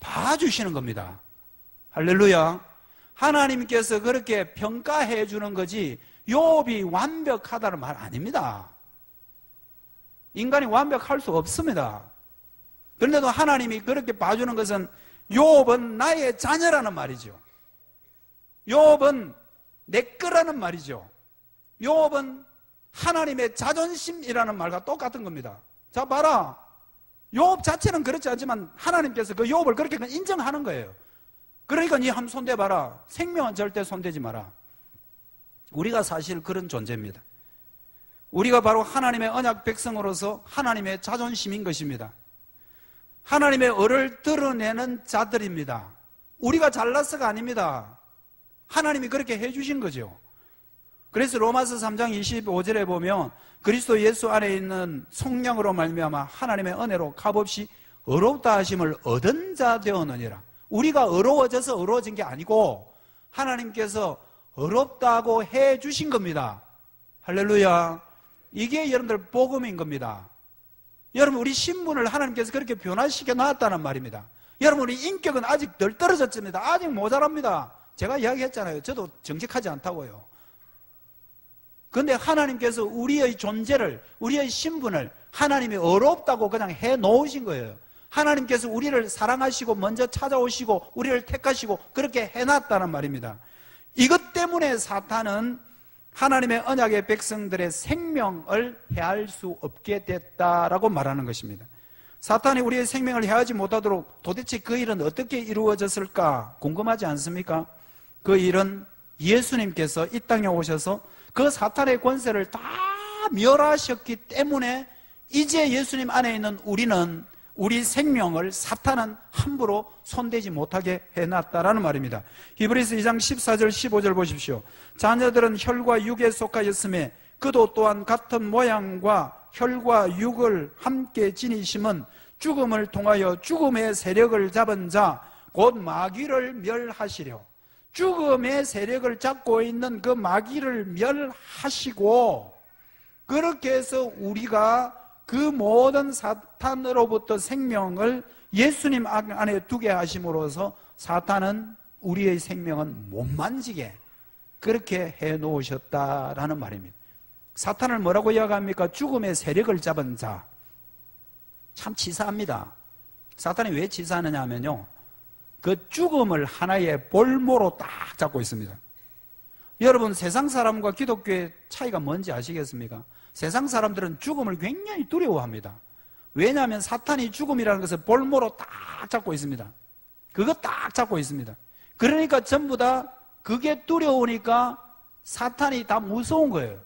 봐주시는 겁니다. 할렐루야. 하나님께서 그렇게 평가해 주는 거지 욥이 완벽하다는 말 아닙니다. 인간이 완벽할 수 없습니다. 그런데도 하나님이 그렇게 봐주는 것은 욥은 나의 자녀라는 말이죠. 욥은 내 거라는 말이죠. 욥은 하나님의 자존심이라는 말과 똑같은 겁니다. 자 봐라. 욥 자체는 그렇지 않지만 하나님께서 그 욥을 그렇게 인정하는 거예요. 그러니까 니 한번 손대봐라. 생명은 절대 손대지 마라. 우리가 사실 그런 존재입니다. 우리가 바로 하나님의 언약 백성으로서 하나님의 자존심인 것입니다. 하나님의 얼을 드러내는 자들입니다. 우리가 잘났어가 아닙니다. 하나님이 그렇게 해주신 거죠. 그래서 로마서 3장 25절에 보면 그리스도 예수 안에 있는 성령으로 말미암아 하나님의 은혜로 값없이 어렵다 하심을 얻은 자 되었느니라. 우리가 어려워져서 어려워진 게 아니고 하나님께서 어렵다고 해 주신 겁니다. 할렐루야. 이게 여러분들 복음인 겁니다. 여러분 우리 신분을 하나님께서 그렇게 변화시켜 놨다는 말입니다. 여러분 우리 인격은 아직 덜 떨어졌습니다. 아직 모자랍니다. 제가 이야기했잖아요. 저도 정직하지 않다고요. 그런데 하나님께서 우리의 존재를, 우리의 신분을 하나님이 어렵다고 그냥 해 놓으신 거예요. 하나님께서 우리를 사랑하시고 먼저 찾아오시고 우리를 택하시고 그렇게 해 놨다는 말입니다. 이것 때문에 사탄은 하나님의 언약의 백성들의 생명을 해할 수 없게 됐다라고 말하는 것입니다. 사탄이 우리의 생명을 해하지 못하도록 도대체 그 일은 어떻게 이루어졌을까 궁금하지 않습니까? 그 일은 예수님께서 이 땅에 오셔서 그 사탄의 권세를 다 멸하셨기 때문에 이제 예수님 안에 있는 우리는 우리 생명을 사탄은 함부로 손대지 못하게 해놨다라는 말입니다. 히브리스 2장 14절 15절 보십시오. 자녀들은 혈과 육에 속하였음에 그도 또한 같은 모양과 혈과 육을 함께 지니심은 죽음을 통하여 죽음의 세력을 잡은 자 곧 마귀를 멸하시려 죽음의 세력을 잡고 있는 그 마귀를 멸하시고 그렇게 해서 우리가 그 모든 사탄으로부터 생명을 예수님 안에 두게 하심으로써 사탄은 우리의 생명은 못 만지게 그렇게 해 놓으셨다라는 말입니다. 사탄을 뭐라고 이야기합니까? 죽음의 세력을 잡은 자. 참 치사합니다. 사탄이 왜 치사하느냐 하면요. 그 죽음을 하나의 볼모로 딱 잡고 있습니다. 여러분 세상 사람과 기독교의 차이가 뭔지 아시겠습니까? 세상 사람들은 죽음을 굉장히 두려워합니다. 왜냐하면 사탄이 죽음이라는 것을 볼모로 딱 잡고 있습니다. 그거 딱 잡고 있습니다. 그러니까 전부 다 그게 두려우니까 사탄이 다 무서운 거예요.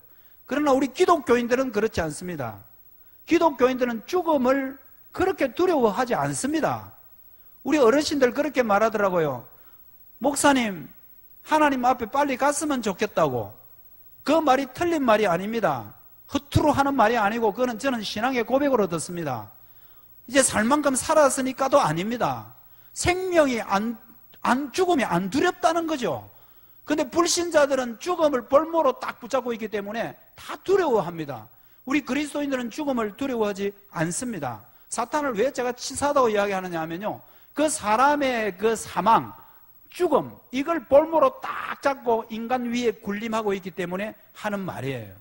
그러나 우리 기독교인들은 그렇지 않습니다. 기독교인들은 죽음을 그렇게 두려워하지 않습니다. 우리 어르신들 그렇게 말하더라고요. 목사님, 하나님 앞에 빨리 갔으면 좋겠다고. 그 말이 틀린 말이 아닙니다. 허투루 하는 말이 아니고 그거는 저는 신앙의 고백으로 듣습니다. 이제 살 만큼 살았으니까도 아닙니다. 생명이 안, 안 죽음이 안 두렵다는 거죠. 근데 불신자들은 죽음을 볼모로 딱 붙잡고 있기 때문에 다 두려워합니다. 우리 그리스도인들은 죽음을 두려워하지 않습니다. 사탄을 왜 제가 치사하다고 이야기하느냐 하면요. 그 사람의 그 사망, 죽음, 이걸 볼모로 딱 잡고 인간 위에 군림하고 있기 때문에 하는 말이에요.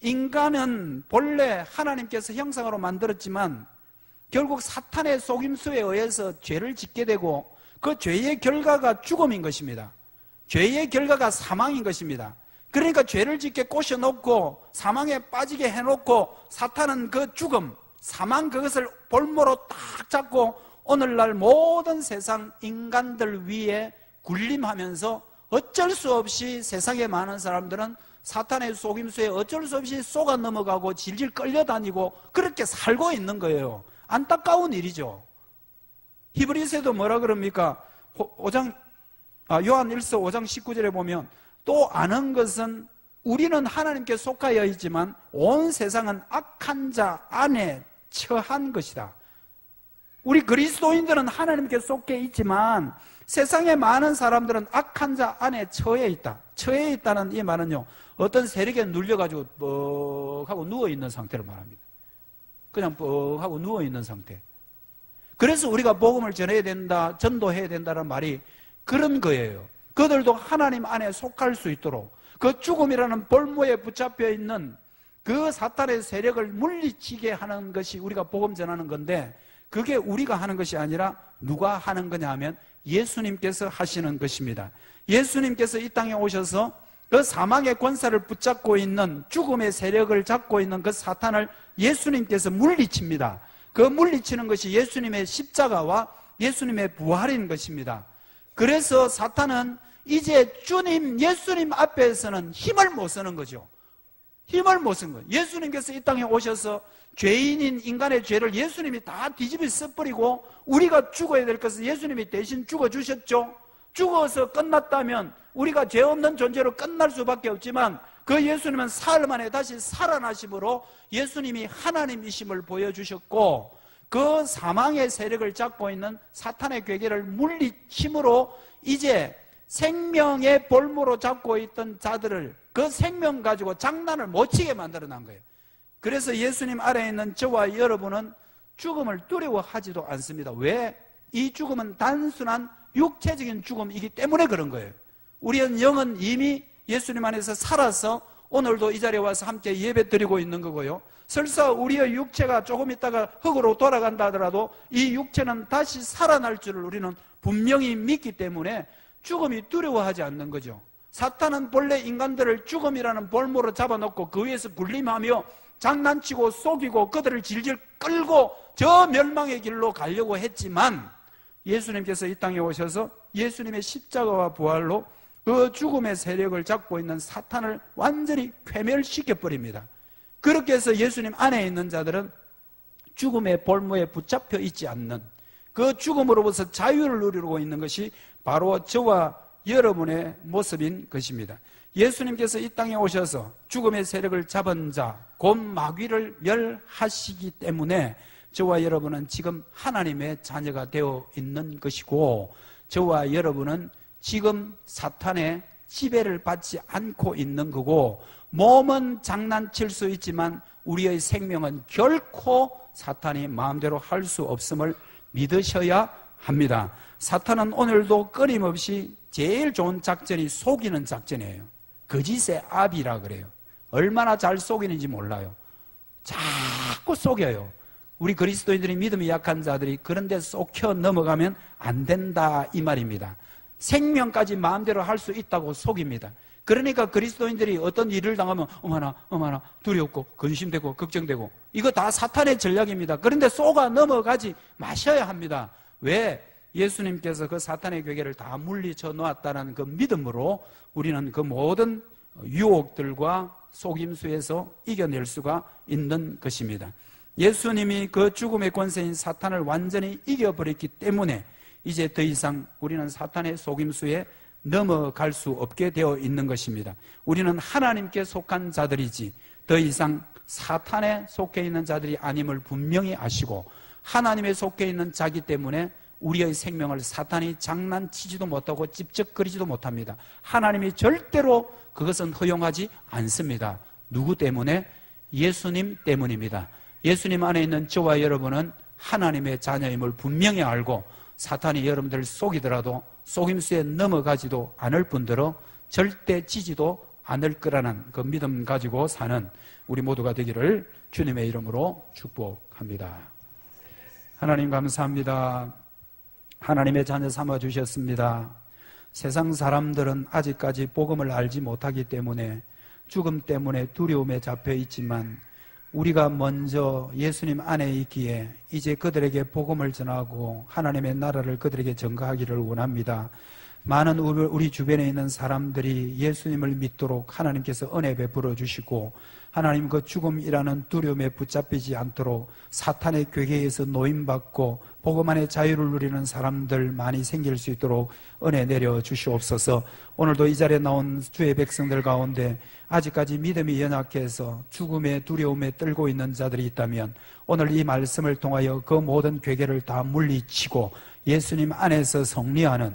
인간은 본래 하나님께서 형상으로 만들었지만 결국 사탄의 속임수에 의해서 죄를 짓게 되고 그 죄의 결과가 죽음인 것입니다. 죄의 결과가 사망인 것입니다. 그러니까 죄를 짓게 꼬셔놓고 사망에 빠지게 해놓고 사탄은 그 죽음, 사망 그것을 볼모로 딱 잡고 오늘날 모든 세상 인간들 위에 군림하면서 어쩔 수 없이 세상에 많은 사람들은 사탄의 속임수에 어쩔 수 없이 쏘가 넘어가고 질질 끌려다니고 그렇게 살고 있는 거예요. 안타까운 일이죠. 히브리서에도 뭐라 그럽니까? 5장, 아, 요한 1서 5장 19절에 보면 또 아는 것은 우리는 하나님께 속하여 있지만 온 세상은 악한 자 안에 처한 것이다. 우리 그리스도인들은 하나님께 속해 있지만 세상의 많은 사람들은 악한 자 안에 처해 있다. 처해 있다는 이 말은요. 어떤 세력에 눌려가지고 뻑하고 누워있는 상태를 말합니다. 그냥 뻑하고 누워있는 상태. 그래서 우리가 복음을 전해야 된다, 전도해야 된다는 말이 그런 거예요. 그들도 하나님 안에 속할 수 있도록 그 죽음이라는 볼모에 붙잡혀 있는 그 사탄의 세력을 물리치게 하는 것이 우리가 복음 전하는 건데 그게 우리가 하는 것이 아니라 누가 하는 거냐 하면 예수님께서 하시는 것입니다. 예수님께서 이 땅에 오셔서 그 사망의 권세를 붙잡고 있는 죽음의 세력을 잡고 있는 그 사탄을 예수님께서 물리칩니다. 그 물리치는 것이 예수님의 십자가와 예수님의 부활인 것입니다. 그래서 사탄은 이제 주님, 예수님 앞에서는 힘을 못 쓰는 거죠. 힘을 못 쓴 거예요. 예수님께서 이 땅에 오셔서 죄인인 인간의 죄를 예수님이 다 뒤집어 써버리고 우리가 죽어야 될 것을 예수님이 대신 죽어주셨죠. 죽어서 끝났다면 우리가 죄 없는 존재로 끝날 수밖에 없지만 그 예수님은 사흘 만에 다시 살아나심으로 예수님이 하나님이심을 보여주셨고 그 사망의 세력을 잡고 있는 사탄의 괴계를 물리힘으로 이제 생명의 볼모로 잡고 있던 자들을 그 생명 가지고 장난을 못 치게 만들어 놓은 거예요. 그래서 예수님 아래에 있는 저와 여러분은 죽음을 두려워하지도 않습니다. 왜? 이 죽음은 단순한 육체적인 죽음이기 때문에 그런 거예요. 우리는 영은 이미 예수님 안에서 살아서 오늘도 이 자리에 와서 함께 예배 드리고 있는 거고요. 설사 우리의 육체가 조금 있다가 흙으로 돌아간다 하더라도 이 육체는 다시 살아날 줄을 우리는 분명히 믿기 때문에 죽음이 두려워하지 않는 거죠. 사탄은 본래 인간들을 죽음이라는 볼모로 잡아놓고 그 위에서 군림하며 장난치고 속이고 그들을 질질 끌고 저 멸망의 길로 가려고 했지만 예수님께서 이 땅에 오셔서 예수님의 십자가와 부활로 그 죽음의 세력을 잡고 있는 사탄을 완전히 괴멸시켜 버립니다. 그렇게 해서 예수님 안에 있는 자들은 죽음의 볼모에 붙잡혀 있지 않는 그 죽음으로부터 자유를 누리고 있는 것이 바로 저와 여러분의 모습인 것입니다. 예수님께서 이 땅에 오셔서 죽음의 세력을 잡은 자, 곧 마귀를 멸하시기 때문에 저와 여러분은 지금 하나님의 자녀가 되어 있는 것이고, 저와 여러분은 지금 사탄의 지배를 받지 않고 있는 거고, 몸은 장난칠 수 있지만 우리의 생명은 결코 사탄이 마음대로 할 수 없음을 믿으셔야 합니다. 사탄은 오늘도 끊임없이 제일 좋은 작전이 속이는 작전이에요. 거짓의 압이라 그래요. 얼마나 잘 속이는지 몰라요. 자꾸 속여요. 우리 그리스도인들이 믿음이 약한 자들이 그런데 쏙혀 넘어가면 안 된다 이 말입니다. 생명까지 마음대로 할 수 있다고 속입니다. 그러니까 그리스도인들이 어떤 일을 당하면 어머나 어머나 두렵고 근심되고 걱정되고 이거 다 사탄의 전략입니다. 그런데 쏘가 넘어가지 마셔야 합니다. 왜? 예수님께서 그 사탄의 괴계를 다 물리쳐 놓았다는 그 믿음으로 우리는 그 모든 유혹들과 속임수에서 이겨낼 수가 있는 것입니다. 예수님이 그 죽음의 권세인 사탄을 완전히 이겨버렸기 때문에 이제 더 이상 우리는 사탄의 속임수에 넘어갈 수 없게 되어 있는 것입니다. 우리는 하나님께 속한 자들이지 더 이상 사탄에 속해 있는 자들이 아님을 분명히 아시고 하나님에 속해 있는 자기 때문에 우리의 생명을 사탄이 장난치지도 못하고 찝쩍거리지도 못합니다. 하나님이 절대로 그것은 허용하지 않습니다. 누구 때문에? 예수님 때문입니다. 예수님 안에 있는 저와 여러분은 하나님의 자녀임을 분명히 알고 사탄이 여러분들 속이더라도 속임수에 넘어가지도 않을 뿐더러 절대 지지도 않을 거라는 그 믿음 가지고 사는 우리 모두가 되기를 주님의 이름으로 축복합니다. 하나님 감사합니다. 하나님의 자녀 삼아 주셨습니다. 세상 사람들은 아직까지 복음을 알지 못하기 때문에 죽음 때문에 두려움에 잡혀 있지만 우리가 먼저 예수님 안에 있기에 이제 그들에게 복음을 전하고 하나님의 나라를 그들에게 전가하기를 원합니다. 많은 우리 주변에 있는 사람들이 예수님을 믿도록 하나님께서 은혜 베풀어 주시고 하나님 그 죽음이라는 두려움에 붙잡히지 않도록 사탄의 괴계에서 노임받고 복음 안에 자유를 누리는 사람들 많이 생길 수 있도록 은혜 내려 주시옵소서. 오늘도 이 자리에 나온 주의 백성들 가운데 아직까지 믿음이 연약해서 죽음의 두려움에 떨고 있는 자들이 있다면 오늘 이 말씀을 통하여 그 모든 괴계를 다 물리치고 예수님 안에서 성리하는